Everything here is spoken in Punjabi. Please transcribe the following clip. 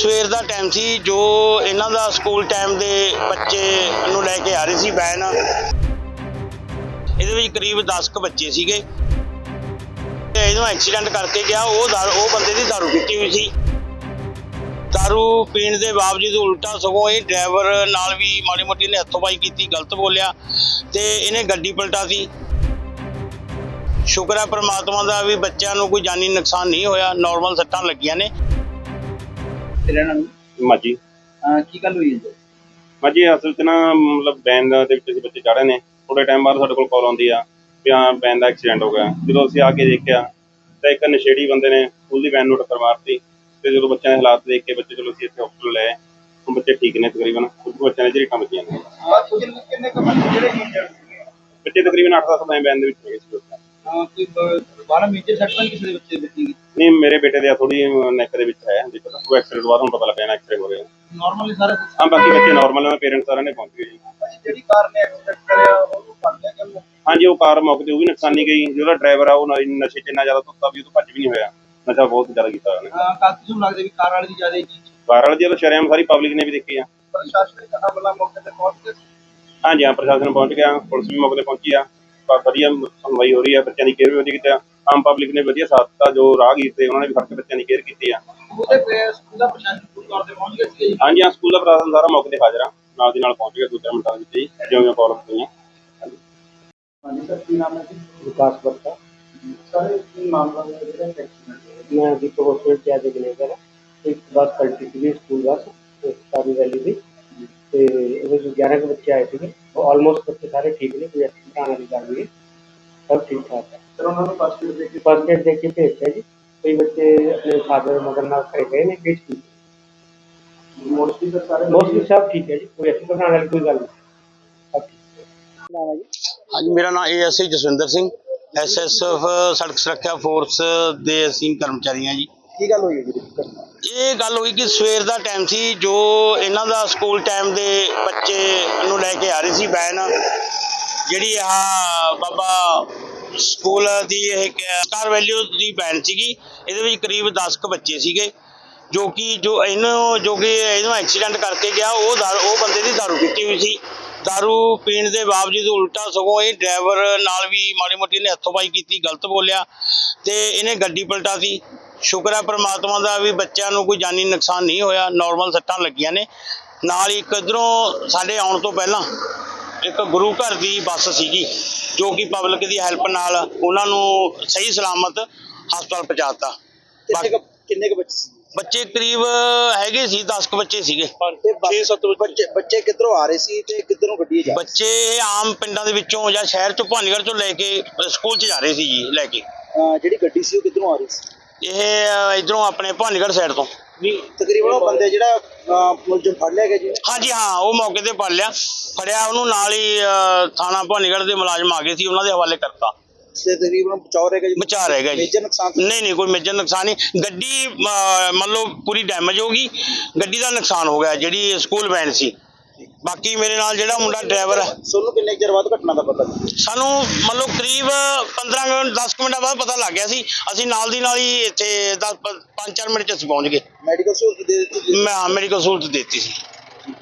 ਸਵੇਰ ਦਾ ਟਾਈਮ ਸੀ, ਜੋ ਇਹਨਾਂ ਦਾ ਸਕੂਲ ਟਾਈਮ ਦੇ ਬੱਚੇ ਨੂੰ ਲੈ ਕੇ ਆ ਰਹੇ ਸੀ ਵੈਨ ਇਹਦੇ ਵਿੱਚ ਕਰੀਬ 10 ਕੁ ਬੱਚੇ ਸੀਗੇ। ਤੇ ਇਹਨੂੰ ਐਕਸੀਡੈਂਟ ਕਰਕੇ ਗਿਆ, ਉਹ ਦਾਰੂ, ਉਹ ਬੰਦੇ ਦੀ ਦਾਰੂ ਪੀਤੀ ਹੋਈ ਸੀ। ਦਾਰੂ ਪੀਣ ਦੇ ਬਾਵਜੂਦ ਉਲਟਾ ਸਗੋਂ ਇਹ ਡਰਾਈਵਰ ਨਾਲ ਵੀ ਮਾੜੀ ਮੋਟੀ ਨੇ ਹੱਥੋਂ-ਪਾਈ ਕੀਤੀ, ਗਲਤ ਬੋਲਿਆ ਤੇ ਇਹਨੇ ਗੱਡੀ ਪਲਟਾਤੀ ਸ਼ੁਕਰ ਹੈ ਪ੍ਰਮਾਤਮਾ ਦਾ ਵੀ ਬੱਚਿਆਂ ਨੂੰ ਕੋਈ ਜਾਨੀ ਨੁਕਸਾਨ ਨਹੀਂ ਹੋਇਆ ਨਾਰਮਲ ਸੱਟਾਂ ਲੱਗੀਆਂ ਨੇ। ਮਾਜੀ। ਅਹ ਕੀ ਗੱਲ ਹੋਈ ਹੈ ਜੀ? ਮਾਜੀ ਅਸਲ 'ਚ ਨਾ ਮਤਲਬ ਬੈਨ ਦੇ ਵਿੱਚ ਅਸੀਂ ਬੱਚੇ ਚੜੇ ਨੇ। ਥੋੜੇ ਟਾਈਮ ਬਾਅਦ ਸਾਡੇ ਕੋਲ ਕਾਲ ਆਉਂਦੀ ਆ ਵੀ ਹਾਂ ਬੈਨ ਦਾ ਐਕਸੀਡੈਂਟ ਹੋ ਗਿਆ। ਜਦੋਂ ਅਸੀਂ ਆ ਕੇ ਦੇਖਿਆ ਤਾਂ ਇੱਕ ਨਸ਼ੇੜੀ ਬੰਦੇ ਨੇ ਸਕੂਲ ਦੀ ਵੈਨ ਨੂੰ ਟੱਕਰ ਮਾਰਤੀ ਤੇ ਜਦੋਂ ਬੱਚਿਆਂ ਦੇ ਹਾਲਾਤ ਦੇਖ ਕੇ ਬੱਚੇ ਚਲੋ ਅਸੀਂ ਇੱਥੇ ਹਸਪਤਾਲ ਲਏ। ਹੁਣ ਬੱਚੇ ਠੀਕ ਨੇ ਤਕਰੀਬਨ। ਕੁਝ ਬੱਚਿਆਂ ਨੇ ਝਰੀਟਾਂ ਵੱਜੀਆਂ ਨੇ। ਕਿੰਨੇ ਕਿੰਨੇ ਕੁ ਬੰਦੇ ਜਿਹੜੇ ਇੰਜਰਡ ਸੀਗੇ ਬੱਚੇ ਤਕਰੀਬਨ 8-10 ਬੈਨ ਬੈਨ ਦੇ ਵਿੱਚ ਹੈਗੇ ਸੀ ਉਸ time। ਅਹ ਕੋਈ ਬਾਰਾ ਮੇਜਰ ਸੱਟ ਤਾਂ ਨਹੀਂ ਕਿਸੇ ਦੇ ਬੱਚੇ ਦੇ ਵੱਜੀ ਨਹੀਂ ਮੇਰੇ ਬੇਟੇ ਦੇ ਆ ਥੋੜੀ ਨੈਕ ਦੇ ਵਿੱਚ ਹੈ ਦਿੱਕਤ ਉਹ ਐਕਸੀਡੈਂਟ ਬਾਅਦ ਹੁਣ ਪਤਾ ਲੱਗਿਆ ਨਾ ਐਕਸਰੇ ਹੋ ਰਿਹਾ। ਨਾਰਮਲੀ ਸਾਰਾ ਹਾਂ ਬਾਕੀ ਬੱਚੇ ਨਾਰਮਲ ਨੇ ਪੇਰੈਂਟਸ ਸਾਰਿਆਂ ਨੇ ਪਹੁੰਚ ਗਏ ਜੀ। ਜਿਹੜੀ ਕਾਰ ਨੇ ਐਕਸੀਡੈਂਟ ਕਰਿਆ ਉਹਨੂੰ ਫੜ ਲਿਆ ਕਿ ਹਾਂਜੀ ਉਹ ਕਾਰ ਮੌਕੇ ਤੇ ਉਹ ਵੀ ਨੁਕਸਾਨੀ ਗਈ। ਜਿਹੜਾ ਡਰਾਈਵਰ ਆ ਉਹ ਨ- ਨਸ਼ੇ 'ਚ ਇੰਨਾ ਜ਼ਿਆਦਾ ਧੁੱਤਾ ਵੀ ਉਹ ਤੋਂ ਭੱਜ ਵੀ ਨਹੀਂ ਹੋਇਆ। ਨਸ਼ਾ ਬਹੁਤ ਜ਼ਿਆਦਾ ਕੀਤਾ ਉਹਨੇ। ਕਾਕੀ ਨੂੰ ਲੱਗਦਾ ਵੀ ਕਾਰ ਵਾਲੇ ਦੀ ਜ਼ਿਆਦਾ ਹੀ ਕਾਰ ਵਾਲੇ ਦੀ ਤਾਂ ਸ਼ਰੇਆਮ ਸਾਰੀ ਪਬਲਿਕ ਨੇ ਵੀ ਦੇਖੀ ਆ। ਪ੍ਰਸ਼ਾਸਨਿਕ ਅਮਲਾ ਮੌਕੇ ਤੇ ਪਹੁੰਚ ਕੇ ਹਾਂਜੀ ਹਾਂ ਪ੍ਰਸ਼ਾਸਨ ਪਹੁੰਚ ਗਿਆ ਪੁਲਿਸ ਵੀ ਮੌਕੇ ਤੇ ਪਹੁੰਚੀ ਆ। ਪਰ ਵਧੀਆ ਸੁਣਵਾਈ ਹੋ ਰਹੀ ਆ ਬੱਚਿਆਂ ਦੀ ਕੇਅਰ ਵੀ ਵਧੀਆ ਕੀਤੀ ਆਮ ਪਬਲਿਕ ਨੇ ਵਧੀਆ ਸਾਥ ਦਿੱਤਾ ਜੋ ਰਾਹਗੀਰ ਤੇ ਉਹਨਾਂ ਨੇ ਵੀ ਫ਼ਰਕ ਬੱਚਿਆਂ ਦੀ ਕੇਅਰ ਕੀਤੀ ਆ। ਹਾਂਜੀ ਆ ਸਕੂਲ ਦਾ ਪ੍ਰਸ਼ਾਸਨ ਸਾਰਾ ਮੌਕੇ ਤੇ ਹਾਜ਼ਰ ਆ। ਨਾਲ ਦੀ ਨਾਲ ਪਹੁੰਚ ਗਿਆ ਦੂਜਾ ਮਿੰਟਾਂ ਦੇ ਵਿੱਚ ਹੀ ਜਿਵੇਂ ਪ੍ਰੋਬਲਮ ਹੋਈਆਂ। ਹਾਂਜੀ ਸਰ ਕੀ ਨਾਮ ਹੈ ਜੀ? ਵਿਕਾਸ ਵਰਤਾ। ਸਾਰੇ ਕੀ ਮਾਮਲਾ ਹੈ ਜਿਹੜਾ ਐਕਸੀਡੈਂਟ ਮੈਂ ਦੀਪਕ ਹੋਸਟਲ ਤੇ ਅੱਜ ਗਨੇਗਰ ਇੱਕ ਬੱਸ ਪਲਟੀ ਸੀ ਸਕੂਲ ਬੱਸ ਸਾਰੀ ਵੈਲੀ ਦੀ। ਤੇ ਉਹ ਜੋ 11 ਬੱਚੇ ਆਏ ਸੀਗੇ। ਉਹ ਆਲਮੋਸਟ ਬੱਚੇ ਸਾਰੇ ਠੀਕ ਨੇ ਕੋਈ ਐਕਸੀਡੈਂਟ ਆਣ ਵਾਲੀ ਗੱਲ ਨਹੀਂ ਸਭ ਠੀਕ ਠਾਕ ਹੈ। ਸਰ ਉਹਨਾਂ ਨੂੰ ਫਸਟ ਏਡ ਦੇ ਕੇ ਫਸਟ ਏਡ ਦੇ ਕੇ ਭੇਜਿਆ ਜੀ। ਕਈ ਬੱਚੇ ਆਪਣੇ ਫਾਦਰ ਮਦਰ ਨਾਲ ਘਰੇ ਗਏ ਨੇ ਕਿਸ ਕੀ ਮੋਸਟਲੀ ਸਰ ਸਾਰੇ ਮੋਸਟਲੀ ਸਭ ਠੀਕ ਹੈ ਜੀ। ਕੋਈ ਆਣ ਵਾਲੀ ਕੋਈ ਗੱਲ ਨਹੀਂ। ਸਭ ਠੀਕ ਹੈ। ਨਾਮ ਹੈ ਜੀ? ਹਾਂਜੀ ਮੇਰਾ ਨਾਮ ਏਐਸਆਈ ਜਸਵਿੰਦਰ ਸਿੰਘ। ਐਸਐਸਐਫ ਸੜਕ ਸੁਰੱਖਿਆ ਫੋਰਸ ਦੇ ਅਸੀਂ ਕਰਮਚਾਰੀ ਹਾਂ ਜੀ। ਕੀ ਗੱਲ ਹੋਈ ਹੈ ਜੀ? ਘਟਨਾ ਇਹ ਗੱਲ ਹੋਈ ਕਿ ਸਵੇਰ ਦਾ ਟਾਈਮ ਸੀ ਜੋ ਇਹਨਾਂ ਦਾ ਸਕੂਲ ਟਾਈਮ ਦੇ ਬੱਚੇ ਨੂੰ ਲੈ ਕੇ ਆ ਰਹੀ ਸੀ ਵੈਨ ਜਿਹੜੀ ਆ ਬਾਬਾ ਸਕੂਲ ਦੀ ਇਹ ਸਟਾਰ ਵੈਲਿਊ ਦੀ ਵੈਨ ਸੀਗੀ, ਇਹਦੇ ਵਿੱਚ ਕਰੀਬ 10 ਕੁ ਬੱਚੇ ਸੀਗੇ, ਜੋ ਕਿ ਜੋ ਇਹਨੂੰ, ਜੋ ਕਿ ਇਹਨੂੰ ਐਕਸੀਡੈਂਟ ਕਰਕੇ ਗਿਆ, ਉਹ ਦਾਰੂ, ਉਹ ਬੰਦੇ ਦੀ ਦਾਰੂ ਪੀਤੀ ਹੋਈ ਸੀ। ਦਾਰੂ ਪੀਣ ਦੇ ਬਾਵਜੂਦ ਉਲਟਾ ਸਗੋਂ ਇਹ ਡਰਾਈਵਰ ਨਾਲ ਵੀ ਮਾੜੀ ਮੋਟੀ ਨੇ ਹੱਥੋਂ-ਪਾਈ ਕੀਤੀ, ਗਲਤ ਬੋਲਿਆ ਤੇ ਇਹਨੇ ਗੱਡੀ ਪਲਟਾਤੀ ਸ਼ੁਕਰ ਹੈ ਪ੍ਰਮਾਤਮਾ ਦਾ ਵੀ ਬੱਚਿਆਂ ਨੂੰ ਕੋਈ ਜਾਨੀ ਨੁਕਸਾਨ ਨਹੀਂ ਹੋਇਆ ਨਾਰਮਲ ਸੱਟਾਂ ਲੱਗੀਆਂ ਨੇ। ਨਾਲ ਹੀ ਇੱਕ ਇੱਧਰੋਂ ਸਾਡੇ ਆਉਣ ਤੋਂ ਪਹਿਲਾਂ ਇੱਕ ਗੁਰੂ ਘਰ ਦੀ ਬੱਸ ਸੀਗੀ ਜੋ ਕਿ ਪਬਲਿਕ ਦੀ ਹੈਲਪ ਨਾਲ ਉਹਨਾਂ ਨੂੰ ਸਹੀ ਸਲਾਮਤ ਹਸਪਤਾਲ ਪਹੁੰਚਾਤਾ। ਕਿੰਨੇ ਕੁ ਕਿੰਨੇ ਕੁ ਬੱਚੇ ਸੀ ਬੱਚੇ ਕਰੀਬ ਹੈਗੇ ਸੀ 10 ਕੁ ਬੱਚੇ ਸੀਗੇ। ਤੇ 6-7 ਬੱਚੇ। ਬੱਚੇ ਕਿੱਧਰੋਂ ਆ ਰਹੇ ਸੀ ਤੇ ਕਿੱਧਰੋਂ ਗੱਡੀ ਜਾ ਬੱਚੇ ਆਮ ਪਿੰਡਾਂ ਦੇ ਵਿੱਚੋਂ ਜਾਂ ਸ਼ਹਿਰ ਚੋਂ ਭਾਨੀਗੜ੍ਹ ਚੋਂ ਲੈ ਕੇ ਸਕੂਲ 'ਚ ਜਾ ਰਹੇ ਸੀ ਜੀ ਲੈ ਕੇ। ਅਹ ਜਿਹੜੀ ਗੱਡੀ ਸੀ ਉਹ ਕਿੱਧਰੋਂ ਆ ਰਹੀ ਸੀ? ਇਹ ਇਧਰੋਂ ਆਪਣੇ ਭਾਨੀਗੜ੍ਹ ਸਾਈਡ ਤੋਂ। ਨਹੀਂ ਤਕਰੀਬਨ ਉਹ ਬੰਦੇ ਜਿਹੜਾ ਅਹ, ਮੁਲਜ਼ਮ ਫੜ ਲਿਆ ਗਿਆ ਜੀ। ਹਾਂਜੀ ਹਾਂ ਉਹ ਮੌਕੇ ਤੇ ਫੜ ਲਿਆ। ਫੜਿਆ ਉਹਨੂੰ ਨਾਲ ਹੀ ਥਾਣਾ ਭਾਨੀਗੜ੍ਹ ਦੇ ਮੁਲਾਜ਼ਮ ਆ ਗਏ ਸੀ ਉਹਨਾਂ ਦੇ ਹਵਾਲੇ ਕਰਤਾ। ਤੇ ਤਕਰੀਬਨ ਬਚਾਅ ਰਹੇਗਾ ਜੀ? ਬਚਾ ਰਹੇਗਾ ਜੀ। ਮੇਜਰ ਨੁਕਸਾਨ ਤਾਂ- ਨਹੀਂ ਨਹੀਂ ਕੋਈ ਮੇਜਰ ਨੁਕਸਾਨ ਨਹੀਂ। ਗੱਡੀ ਮੰਨ ਲਓ ਪੂਰੀ ਡੈਮੇਜ ਹੋ ਗਈ। ਗੱਡੀ ਦਾ ਨੁਕਸਾਨ ਹੋ ਗਿਆ ਜਿਹੜੀ ਸਕੂਲ ਵੈਨ ਸੀ। ਬਾਕੀ ਮੇਰੇ ਨਾਲ ਜਿਹੜਾ ਮੁੰਡਾ ਡਰਾਈਵਰ ਹੈ ਸੋਨੂੰ ਕਿੰਨੇ ਚਿਰ ਬਾਅਦ ਘਟਨਾ ਦਾ ਪਤਾ? ਸਾਨੂੰ ਮੰਨ ਲਓ ਕਰੀਬ 15 ਮਿੰਟ 10 ਕੁ ਮਿੰਟਾਂ ਬਾਅਦ ਪਤਾ ਲੱਗ ਗਿਆ ਸੀ ਅਸੀਂ ਨਾਲ ਦੀ ਨਾਲ ਹੀ ਇੱਥੇ 10 5-4 ਮਿੰਟ ਚ ਅਸੀਂ ਪਹੁੰਚ ਗਏ ਮੈਡੀਕਲ ਸਹੂਲਤ ਦੇ ਦਿੱਤੀ। ਮੈਂ ਮੈਡੀਕਲ ਸਹੂਲਤ ਦੇ ਦਿੱਤੀ ਸੀ